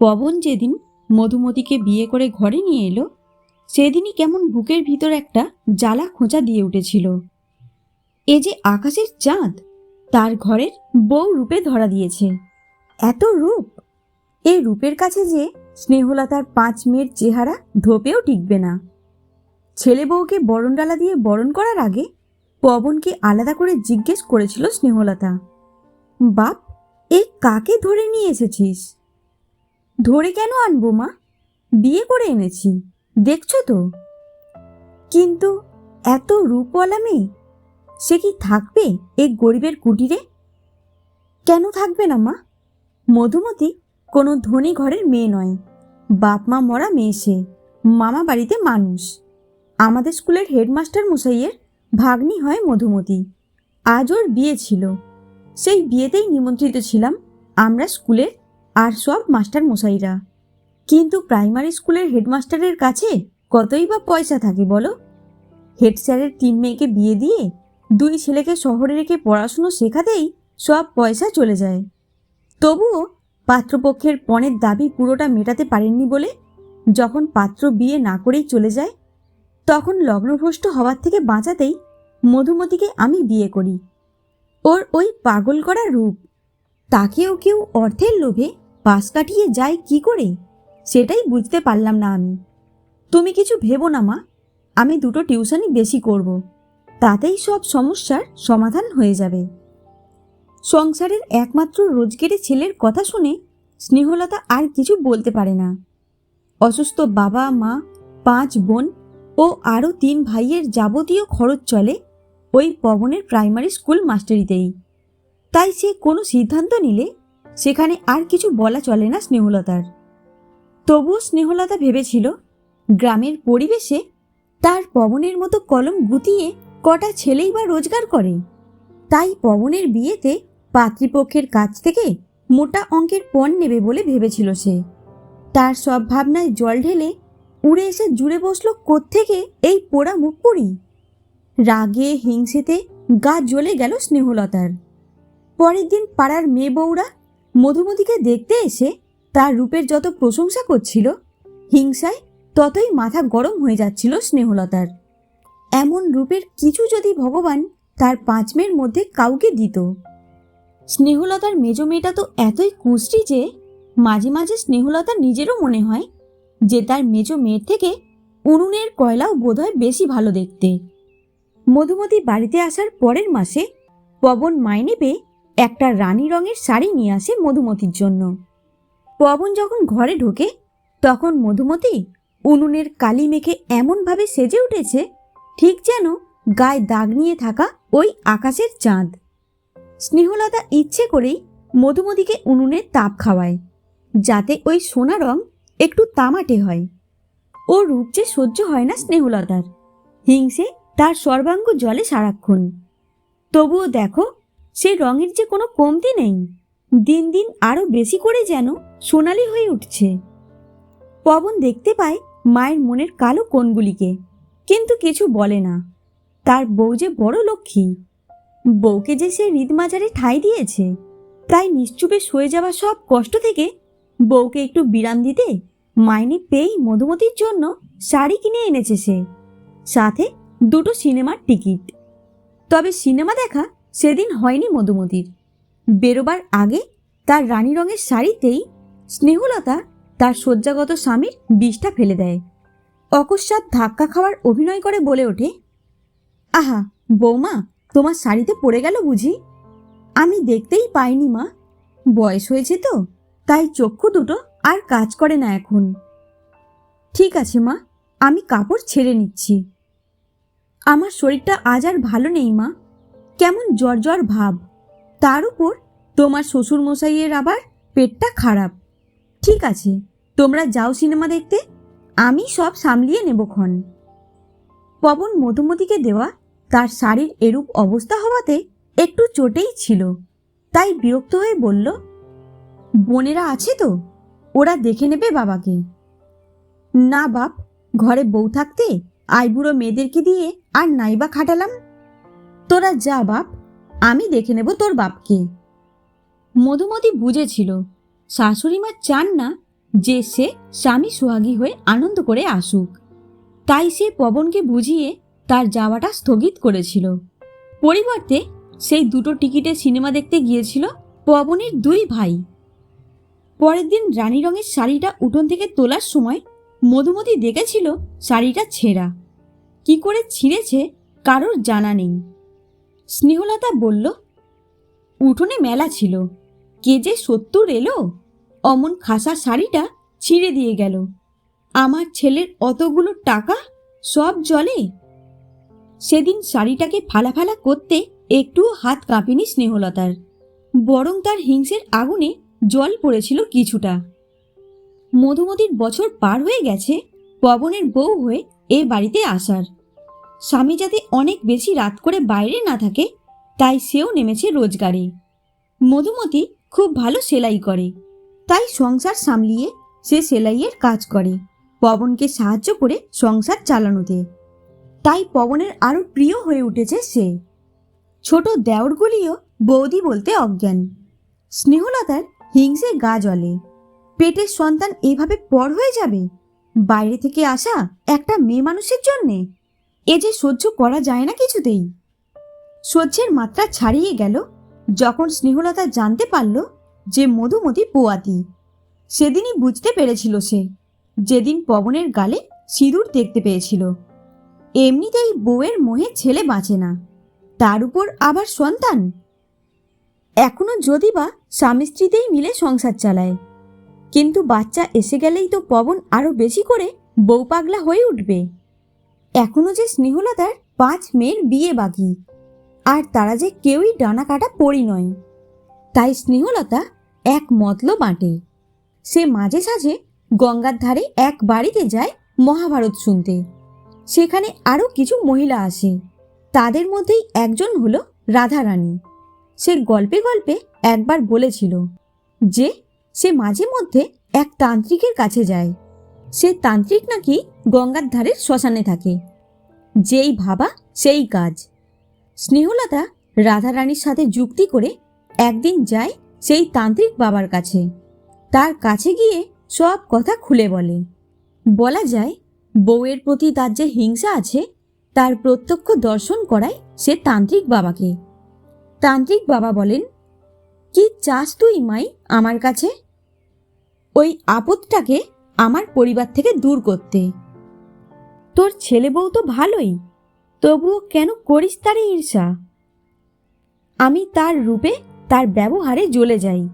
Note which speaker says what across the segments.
Speaker 1: পবন যেদিন মধুমতিকে বিয়ে করে ঘরে নিয়ে এলো, সেদিনই কেমন বুকের ভিতর একটা জ্বালা খোঁচা দিয়ে উঠেছিল। এ যে আকাশের চাঁদ, তার ঘরের বউ রূপে ধরা দিয়েছে। এত রূপ! এই রূপের কাছে যে স্নেহলতার পাঁচ মেয়ের চেহারা ধোপেও টিকবে না। ছেলে বউকে বরণডালা দিয়ে বরণ করার আগে পবনকে আলাদা করে জিজ্ঞেস করেছিল স্নেহলতা, বাপ এই কাকে ধরে নিয়ে এসেছিস? ধরে কেন আনব মা? বিয়ে করে এনেছি, দেখছ তো? কিন্তু এত রূপওয়ালা মেয়ে, সে কি থাকবে এই গরিবের কুটিরে? কেন থাকবে না মা? মধুমতি কোনো ধনী ঘরের মেয়ে নয় বাপ মা মরা মেয়ে সে, মামা বাড়িতে মানুষ। আমাদের স্কুলের হেডমাস্টার মশাইয়ের ভাগ্নি হয় মধুমতি, আজ ওর বিয়ে ছিল। সেই বিয়েতেই নিমন্ত্রিত ছিলাম আমরা স্কুলের আর সব মাস্টার মশাইরা। কিন্তু প্রাইমারি স্কুলের হেডমাস্টারের কাছে কতই বা পয়সা থাকে বলো? হেড স্যারের তিন মেয়েকে বিয়ে দিয়ে দুই ছেলেকে শহরে রেখে পড়াশুনো শেখাতেই সব পয়সা চলে যায়। তবুও পাত্রপক্ষের পণের দাবি পুরোটা মেটাতে পারেননি বলে যখন পাত্র বিয়ে না করেই চলে যায়, তখন লগ্নভ্রষ্ট হওয়ার থেকে বাঁচাতেই মধুমতিকে আমি বিয়ে করি। ওর ওই পাগল করা রূপ, তাকেও কেউ অর্থের লোভে পাশ কাটিয়ে যায় কি করে? সেটাই বুঝতে পারলাম না আমি। তুমি কিছু ভেবো না, মা। আমি দুটো টিউশনই বেশি করব। তাতেই সব সমস্যার সমাধান হয়ে যাবে। সংসারের একমাত্র রোজগেরে ছেলের কথা শুনে স্নেহলতা আর কিছু বলতে পারে না। অসুস্থ বাবা, মা, পাঁচ বোন ও আরও তিন ভাইয়ের যাবতীয় খরচ চলে ওই পবনের প্রাইমারি স্কুল মাস্টারিতেই। তাই সে কোনো সিদ্ধান্ত নিলে সেখানে আর কিছু বলা চলে না স্নেহলতার। তবুও স্নেহলতা ভেবেছিল, গ্রামের পরিবেশে তার পবনের মতো কলম গুতিয়ে কটা ছেলেই বা রোজগার করে। তাই পবনের বিয়েতে পাত্রীপক্ষের কাছ থেকে মোটা অঙ্কের পণ নেবে বলে ভেবেছিল সে। তার সব ভাবনায় জল ঢেলে উড়ে এসে জুড়ে বসল কোত্থেকে এই পোড়া মুখ পুরি রাগে, হিংসেতে গা জ্বলে গেল স্নেহলতার। পরের দিন পাড়ার মেয়ে বউরা মধুমতিকে দেখতে এসে তার রূপের যত প্রশংসা করছিল, হিংসায় ততই মাথা গরম হয়ে যাচ্ছিল স্নেহলতার। এমন রূপের কিছু যদি ভগবান তার পাঁচ মেয়ের মধ্যে কাউকে দিত। স্নেহলতার মেজ মেয়েটা তো এতই কুষ্টি যে মাঝে মাঝে স্নেহলতার নিজেরও মনে হয় যে তার মেজ মেয়ের থেকে উনুনের কয়লাও বোধহয় বেশি ভালো দেখতে। মধুমতি বাড়িতে আসার পরের মাসে পবন মাইনে পেয়ে একটা রানী রঙের শাড়ি নিয়ে আসে মধুমতির জন্য। পবন যখন ঘরে ঢোকে, তখন মধুমতি উনুনের কালি মেখে এমনভাবে সেজে উঠেছে, ঠিক যেন গায়ে দাগ নিয়ে থাকা ওই আকাশের চাঁদ। স্নেহলতা ইচ্ছে করেই মধুমতিকে উনুনের তাপ খাওয়ায়, যাতে ওই সোনা রং একটু তামাটে হয়। ও রূপ যে সহ্য হয় না স্নেহলতার, হিংসে তার সর্বাঙ্গ জলে সারাক্ষণ। তবুও দেখো সে রঙের যে কোনো কমতি নেই। দিন দিন আরও বেশি করে যেন সোনালি হয়ে উঠছে। পবন দেখতে পায় মায়ের মনের কালো কোণগুলিকে, কিন্তু কিছু বলে না। তার বউ যে বড় লক্ষ্মী। বউকে যে সে হৃদমাজারে ঠাঁই দিয়েছে, তাই নিশ্চুপে সয়ে যাওয়া সব কষ্ট থেকে বউকে একটু বিরাম দিতে মাইনে পেয়েই মধুমতির জন্য শাড়ি কিনে এনেছে সে। সাথে দুটো সিনেমার টিকিট। তবে সিনেমা দেখা সেদিন হয়নি মধুমতির। বেরোবার আগে তার রানী রঙের শাড়িতেই স্নেহলতা তার শয্যাগত স্বামীর বিষটা ফেলে দেয়। অকস্মাৎ ধাক্কা খাওয়ার অভিনয় করে বলে ওঠে, আহা, বৌমা, তোমার শাড়িতে পড়ে গেল বুঝি? আমি দেখতেই পাইনি মা। বয়স হয়েছে তো, তাই চক্ষু দুটো আর কাজ করে না এখন। ঠিক আছে মা, আমি কাপড় ছেড়ে নিচ্ছি। আমার শরীরটা আজ আর ভালো নেই মা। কেমন জ্বর জ্বর ভাব। তার উপর তোমার শ্বশুর মশাইয়ের আবার পেটটা খারাপ। ঠিক আছে, তোমরা যাও সিনেমা দেখতে, আমি সব সামলিয়ে নেবক্ষণ পবন মধুমতিকে দেওয়া তার শাড়ির এরূপ অবস্থা হওয়াতে একটু চোটেই ছিল। তাই বিরক্ত হয়ে বলল, বোনেরা আছে তো, ওরা দেখে নেবে বাবাকে। না বাপ, ঘরে বউ থাকতে আইবুড়ো মেয়েদেরকে দিয়ে আর নাইবা খাটালাম তোরা যা বাপ, আমি দেখে নেব তোর বাপকে মধুমতি বুঝেছিল শাশুড়ি মা চান না যে সে স্বামী সোহাগী হয়ে আনন্দ করে আসুক। তাই সে পবনকে বুঝিয়ে তার যাওয়াটা স্থগিত করেছিল। পরিবর্তে সেই দুটো টিকিটে সিনেমা দেখতে গিয়েছিল পবনের দুই ভাই। পরের দিন রানী রঙের শাড়িটা উঠোন থেকে তোলার সময় মধুমতি দেখেছিল শাড়িটা ছেঁড়া। কি করে ছিঁড়েছে কারোর জানা নেই। স্নেহলতা বলল, উঠোনে মেলা ছিল। কে যে সত্তর এলো, অমন খাসা শাড়িটা ছিঁড়ে দিয়ে গেল। আমার ছেলের অতগুলো টাকা সব জলে। সেদিন শাড়িটাকে ফালা ফালা করতে একটুও হাত কাঁপেনি স্নেহলতার। বরং তার হিংসের আগুনে জল পড়েছিল কিছুটা। মধুমতির বছর পার হয়ে গেছে, পবনের বউ হয়ে এ বাড়িতে আসার। স্বামী যাতে অনেক বেশি রাত করে বাইরে না থাকে, তাই সেও নেমেছে রোজগারে। মধুমতি খুব ভালো সেলাই করে, তাই সংসার সামলিয়ে সে সেলাইয়ের কাজ করে, পবনকে সাহায্য করে সংসার চালানোতে। তাই পবনের আরও প্রিয় হয়ে উঠেছে সে। ছোট দেওরগুলিও বৌদি বলতে অজ্ঞান। স্নেহলতার হিংসে গা জ্বলে। পেটের সন্তান এভাবে পর হয়ে যাবে? বাইরে থেকে আসা একটা মেয়ে মানুষের জন্যে? এ যে সহ্য করা যায় না কিছুতেই। সহ্যের মাত্রা ছাড়িয়ে গেল, যখন স্নেহলতা জানতে পারল যে মধুমতি পোয়াতি। সেদিনই বুঝতে পেরেছিল সে, যেদিন পবনের গালে সিঁদুর দেখতে পেয়েছিল। এমনিতেই বউয়ের মোহে ছেলে বাঁচে না, তার উপর আবার সন্তান? এখনও যদি বা স্বামী স্ত্রীতেই মিলে সংসার চালায়, কিন্তু বাচ্চা এসে গেলেই তো পবন আরও বেশি করে বউ পাগলা হয়ে উঠবে। এখনও যে স্নেহলতার পাঁচ মেয়ের বিয়ে বাকি। আর তারা যে কেউই ডানা কাটা পড়ি নয়। তাই স্নেহলতা এক মতলো বাঁটে সে মাঝে সাঝে গঙ্গার ধারে এক বাড়িতে যায় মহাভারত শুনতে। সেখানে আরও কিছু মহিলা আসে। তাদের মধ্যেই একজন হলো রাধারানী। সে গল্পে গল্পে একবার বলেছিল যে, সে মাঝে মধ্যে এক তান্ত্রিকের কাছে যায়। সে তান্ত্রিক নাকি গঙ্গার ধারের শ্মশানে থাকে। যেই ভাবা, সেই কাজ। স্নেহলতা রাধারানীর সাথে যুক্তি করে একদিন যায় সেই তান্ত্রিক বাবার কাছে। তার কাছে গিয়ে সব কথা খুলে বলে। বলা যায়, বউয়ের প্রতি তার যে হিংসা আছে, তার প্রত্যক্ষ দর্শন করায় সে তান্ত্রিক বাবাকে। তান্ত্রিক বাবা বলেন, কি চাস তুই, মাই, আমার কাছে? ওই আপদটাকে আমার পরিবার থেকে দূর করতে। তোর ছেলে বউ তো ভালোই, তবুও কেন করিস তারে ঈর্ষা? আমি তার রূপে, তার ব্যবহারে জ্বলে যাই।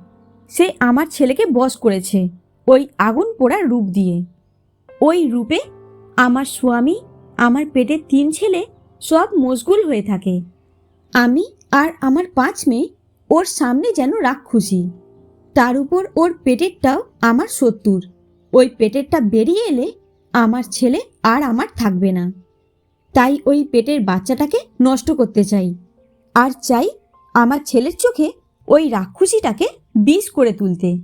Speaker 1: সে আমার ছেলেকে বশ করেছে, ওই আগুন পোড়ার রূপ দিয়ে। ওই রূপে আমার স্বামী, আমার পেটের তিন ছেলে সব মশগুল হয়ে থাকে। আমি আর আমার পাঁচ মেয়ে ওর সামনে যেন রাক্ষুসি। তার উপর ওর পেটেরটাও আমার শত্রুর ওই পেটেরটা বেরিয়ে এলে আমার ছেলে আর আমার থাকবে না। তাই ওই পেটের বাচ্চাটাকে নষ্ট করতে চাই। আর চাই আমার ছেলের চোখে ওই রাক্ষুসিটাকে বিষ করে তুলতে।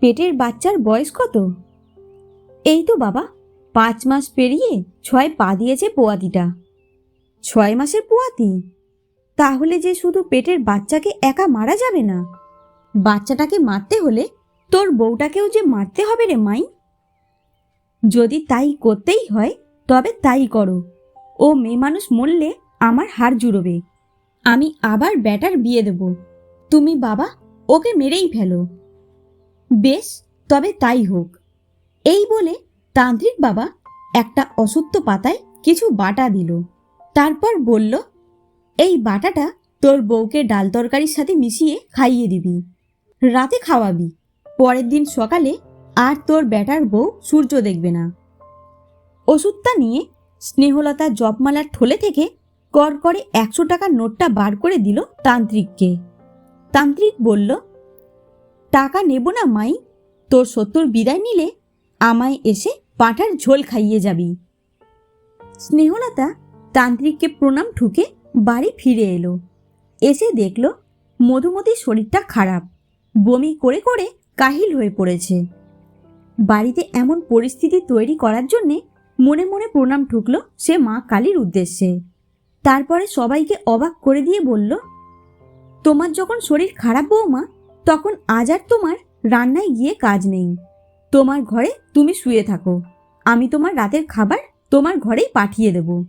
Speaker 1: পেটের বাচ্চার বয়স কত? এই তো বাবা, পাঁচ মাস পেরিয়ে ছয় পা দিয়েছে পোয়াতিটা। ছয় মাসের পোয়াতি? তাহলে যে শুধু পেটের বাচ্চাকে একা মারা যাবে না? বাচ্চাটাকে মারতে হলে তোর বউটাকেও যে মারতে হবে রে মাই? যদি তাই করতেই হয়, তবে তাই করো। ও মেয়ে মানুষ মরলে আমার হার জুড়োবে। আমি আবার ব্যাটার বিয়ে দেব। তুমি বাবা, ওকে মেরেই ফেলো। বেশ, তবে তাই হোক। এই বলে তান্ত্রিক বাবা একটা অসত্য পাতায় কিছু বাটা দিল। তারপর বলল, এই বাটাটা তোর বউকে ডাল তরকারির সাথে মিশিয়ে খাইয়ে দিবি। রাতে খাওয়াবি। পরের দিন সকালে আর তোর ব্যাটার বউ সূর্য দেখবে না। ওষুধটা নিয়ে স্নেহলতা জপমালার থলে থেকে কর করে একশো টাকার নোটটা বার করে দিল তান্ত্রিককে। তান্ত্রিক বলল, টাকা নেব না মাই, তোর সত্তর বিদায় নিলে আমায় এসে পাঁঠার ঝোল খাইয়ে যাবি। স্নেহলতা তান্ত্রিককে প্রণাম ঠুকে বাড়ি ফিরে এলো। এসে দেখল মধুমতির শরীরটা খারাপ। বমি করে করে কাহিল হয়ে পড়েছে। বাড়িতে এমন পরিস্থিতি তৈরি করার জন্যে মনে মনে প্রণাম ঠুকলো সে মা কালীর উদ্দেশ্যে। তারপরে সবাইকে অবাক করে দিয়ে বলল, তোমার যখন শরীর খারাপ বৌমা, তখন আজ আর তোমার রান্নায় গিয়ে কাজ নেই। তোমার ঘরে তুমি শুয়ে থাকো। আমি তোমার রাতের খাবার তোমার ঘরেই পাঠিয়ে দেব।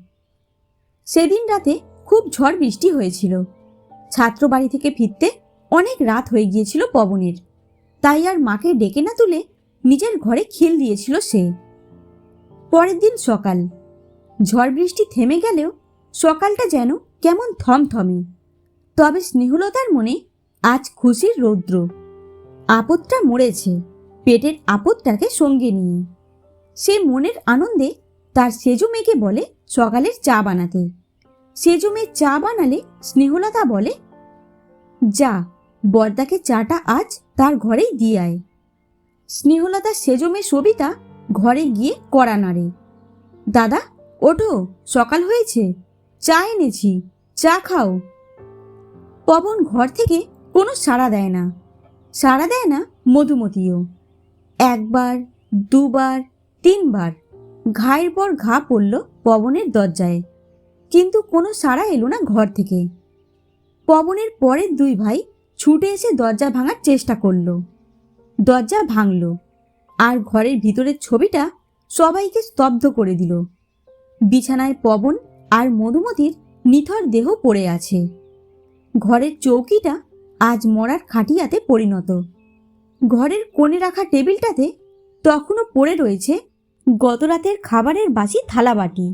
Speaker 1: সেদিন রাতে খুব ঝড় বৃষ্টি হয়েছিল। ছাত্র বাড়ি থেকে ফিরতে অনেক রাত হয়ে গিয়েছিল পবনের। তাই আর মাকে ডেকে না তুলে নিজের ঘরে খিল দিয়েছিল সে। পরের দিন সকাল। ঝড় বৃষ্টি থেমে গেলেও সকালটা যেন কেমন থমথমে। তবে স্নেহলতার মনে আজ খুশির রৌদ্র। আপদটা মরেছে, পেটের আপদটাকে সঙ্গে নিয়ে। সে মনের আনন্দে তার সেজু মেয়েকে বলে সকালের চা বানাতে। সেজু মেয়ে চা বানালে স্নেহলতা বলে, যা বর্দাকে চাটা আজ তার ঘরেই দিয়ে আয়। স্নেহলতা সেজমে সবিতা ঘরে গিয়ে কড়া নাড়ে। দাদা, ওঠো, সকাল হয়েছে। চা এনেছি, চা খাও। পবন ঘর থেকে কোনো সাড়া দেয় না। সাড়া দেয় না মধুমতিও। একবার, দুবার, তিনবার ঘায়ের পর ঘা পড়ল পবনের দরজায়। কিন্তু কোনো সাড়া এলো না ঘর থেকে। পবনের পরের দুই ভাই ছুটে এসে দরজা ভাঙার চেষ্টা করল। দরজা ভাঙল। আর ঘরের ভিতরের ছবিটা সবাইকে স্তব্ধ করে দিল। বিছানায় পবন আর মধুমতির নিথর দেহ পড়ে আছে। ঘরের চৌকিটা আজ মরার খাটিয়াতে পরিণত। ঘরের কোণে রাখা টেবিলটাতে তখনও পড়ে রয়েছে গতরাতের খাবারের বাসি থালাবাটি।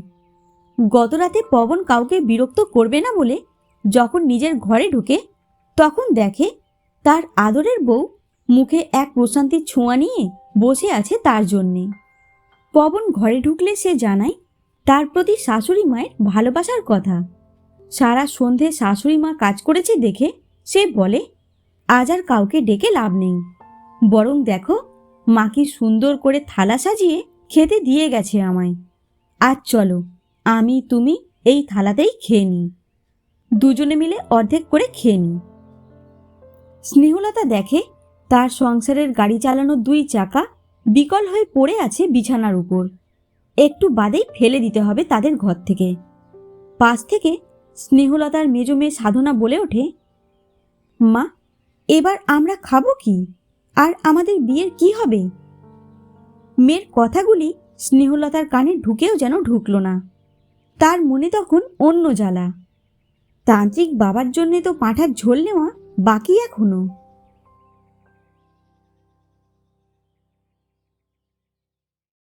Speaker 1: গতরাতে পবন কাউকে বিরক্ত করবে না বলে যখন নিজের ঘরে ঢুকে তখন দেখে তার আদরের বউ মুখে এক প্রশান্তির ছোঁয়া নিয়ে বসে আছে তার জন্যে। পবন ঘরে ঢুকলে সে জানায়, তার প্রতি শাশুড়ি মায়ের ভালোবাসার কথা। সারা সন্ধে শাশুড়ি মা কাজ করেছে দেখে সে বলে, আজ আর কাউকে ডেকে লাভ নেই। বরং দেখো, মা কি সুন্দর করে থালা সাজিয়ে খেতে দিয়ে গেছে আমায়। আজ চলো, আমি তুমি এই থালাতেই খেয়ে নিই। দুজনে মিলে অর্ধেক করে খেয়ে নিই। স্নেহলতা দেখে তার সংসারের গাড়ি চালানো দুই চাকা বিকল হয়ে পড়ে আছে বিছানার উপর। একটু বাদেই ফেলে দিতে হবে তাদের ঘর থেকে। পাশ থেকে স্নেহলতার মেজো মেয়ে সাধনা বলে ওঠে, মা, এবার আমরা খাব কি? আর আমাদের বিয়ের কি হবে? মেয়ের কথাগুলি স্নেহলতার কানে ঢুকেও যেন ঢুকল না। তার মনে তখন অন্য জ্বালা। তান্ত্রিক বাবার জন্যে তো পাঁঠার ঝোল নেওয়া বাকি এখনও?